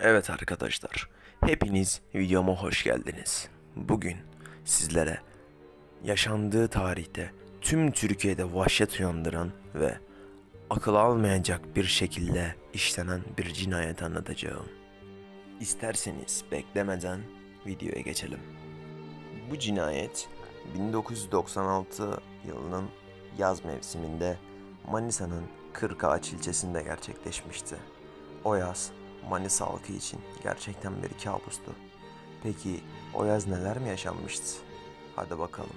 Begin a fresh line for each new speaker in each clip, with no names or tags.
Evet arkadaşlar, hepiniz videoma hoş geldiniz. Bugün sizlere yaşandığı tarihte tüm Türkiye'de vahşet uyandıran ve akıl almayacak bir şekilde işlenen bir cinayet anlatacağım. İsterseniz beklemeden videoya geçelim. Bu cinayet 1996 yılının yaz mevsiminde Manisa'nın Kırkağaç ilçesinde gerçekleşmişti. O yaz Manisa halkı için gerçekten bir kabustu. Peki o yaz neler mi yaşanmıştı? Hadi bakalım.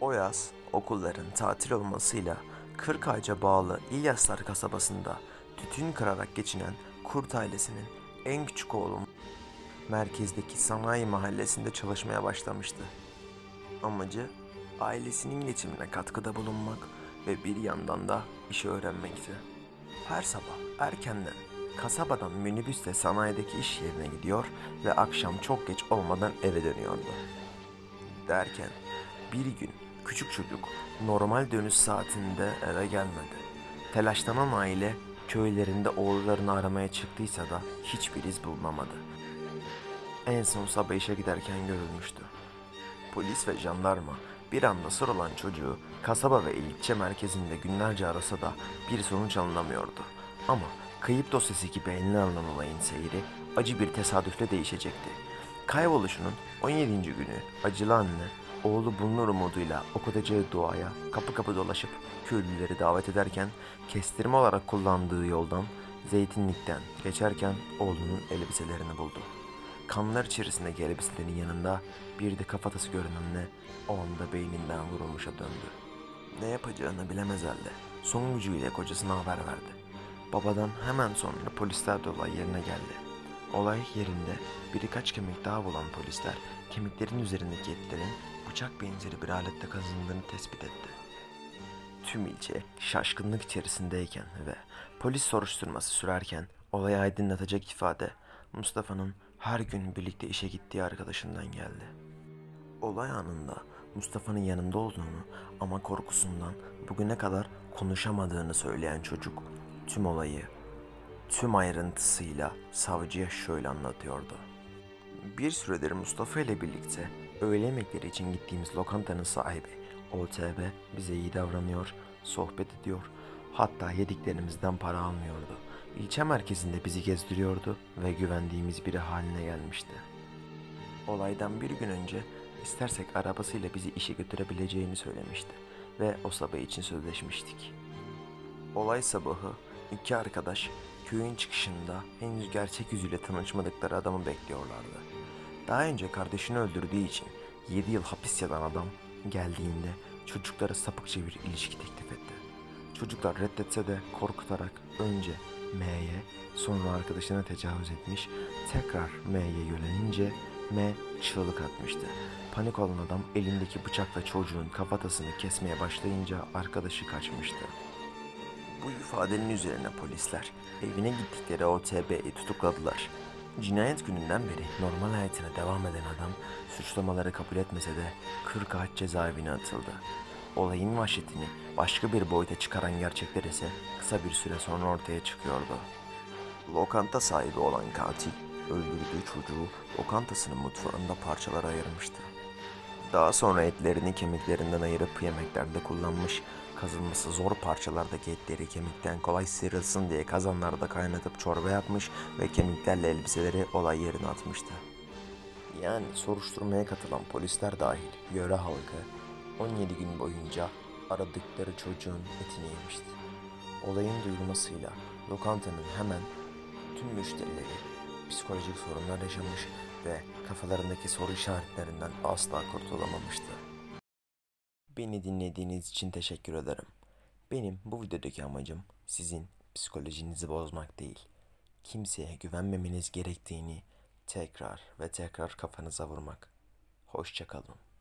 O yaz okulların tatil olmasıyla Kırkağaç'a bağlı İlyaslar kasabasında tütün kırarak geçinen Kurt ailesinin en küçük oğlu merkezdeki sanayi mahallesinde çalışmaya başlamıştı. Amacı ailesinin geçimine katkıda bulunmak ve bir yandan da işi öğrenmekti. Her sabah erkenden kasabadan minibüsle sanayideki iş yerine gidiyor ve akşam çok geç olmadan eve dönüyordu. Derken bir gün küçük çocuk normal dönüş saatinde eve gelmedi. Telaşlanan aile köylerinde oğullarını aramaya çıktıysa da hiçbir iz bulunamadı. En son sabah işe giderken görülmüştü. Polis ve jandarma bir anda sorulan çocuğu kasaba ve ilçe merkezinde günlerce arasa da bir sonuç alınamıyordu. Ama kayıp dosyası gibi eline alınan olayın seyri acı bir tesadüfle değişecekti. Kayboluşunun 17. günü acılı anne oğlu bulunur umuduyla okutacağı duaya kapı kapı dolaşıp köylüleri davet ederken kestirme olarak kullandığı yoldan zeytinlikten geçerken oğlunun elbiselerini buldu. Kanlar içerisindeki elbiselerin yanında bir de kafatası görünenle o anda beyninden vurulmuşa döndü. Ne yapacağını bilemez halde son gücüyle kocasına haber verdi. Babadan hemen sonra polisler de olay yerine geldi. Olay yerinde birkaç kemik daha bulan polisler kemiklerin üzerindeki etlerin bıçak benzeri bir aletle kazındığını tespit etti. Tüm ilçe şaşkınlık içerisindeyken ve polis soruşturması sürerken olayı aydınlatacak ifade Mustafa'nın her gün birlikte işe gittiği arkadaşından geldi. Olay anında Mustafa'nın yanında olduğunu ama korkusundan bugüne kadar konuşamadığını söyleyen çocuk tüm olayı tüm ayrıntısıyla savcıya şöyle anlatıyordu. Bir süredir Mustafa ile birlikte öğle yemekleri için gittiğimiz lokantanın sahibi OTB bize iyi davranıyor, sohbet ediyor, hatta yediklerimizden para almıyordu. İlçe merkezinde bizi gezdiriyordu ve güvendiğimiz biri haline gelmişti. Olaydan bir gün önce istersek arabasıyla bizi işe götürebileceğini söylemişti ve o sabah için sözleşmiştik. Olay sabahı iki arkadaş köyün çıkışında henüz gerçek yüzüyle tanışmadıkları adamı bekliyorlardı. Daha önce kardeşini öldürdüğü için 7 yıl hapis yatan adam geldiğinde çocuklara sapıkça bir ilişki teklif etti. Çocuklar reddetse de korkutarak önce M'ye sonra arkadaşına tecavüz etmiş, tekrar M'ye yönelince M çığlık atmıştı. Panik olan adam elindeki bıçakla çocuğun kafatasını kesmeye başlayınca arkadaşı kaçmıştı. Bu ifadenin üzerine polisler evine gittikleri OTB'yi tutukladılar. Cinayet gününden beri normal hayatına devam eden adam suçlamaları kabul etmese de 40 ağaç cezaevine atıldı. Olayın vahşetini başka bir boyuta çıkaran gerçekler ise kısa bir süre sonra ortaya çıkıyordu. Lokanta sahibi olan katil öldürdüğü çocuğu lokantasının mutfağında parçalara ayırmıştı. Daha sonra etlerini kemiklerinden ayırıp yemeklerde kullanmış, kazılması zor parçalardaki etleri kemikten kolay sıyrılsın diye kazanlarda kaynatıp çorba yapmış ve kemiklerle elbiseleri olay yerine atmıştı. Yani soruşturmaya katılan polisler dahil yöre halkı 17 gün boyunca aradıkları çocuğun etini yemişti. Olayın duyulmasıyla lokantanın hemen tüm müşterileri psikolojik sorunlar yaşamış ve kafalarındaki soru işaretlerinden asla kurtulamamıştı. Beni dinlediğiniz için teşekkür ederim. Benim bu videodaki amacım sizin psikolojinizi bozmak değil. Kimseye güvenmemeniz gerektiğini tekrar ve tekrar kafanıza vurmak. Hoşçakalın.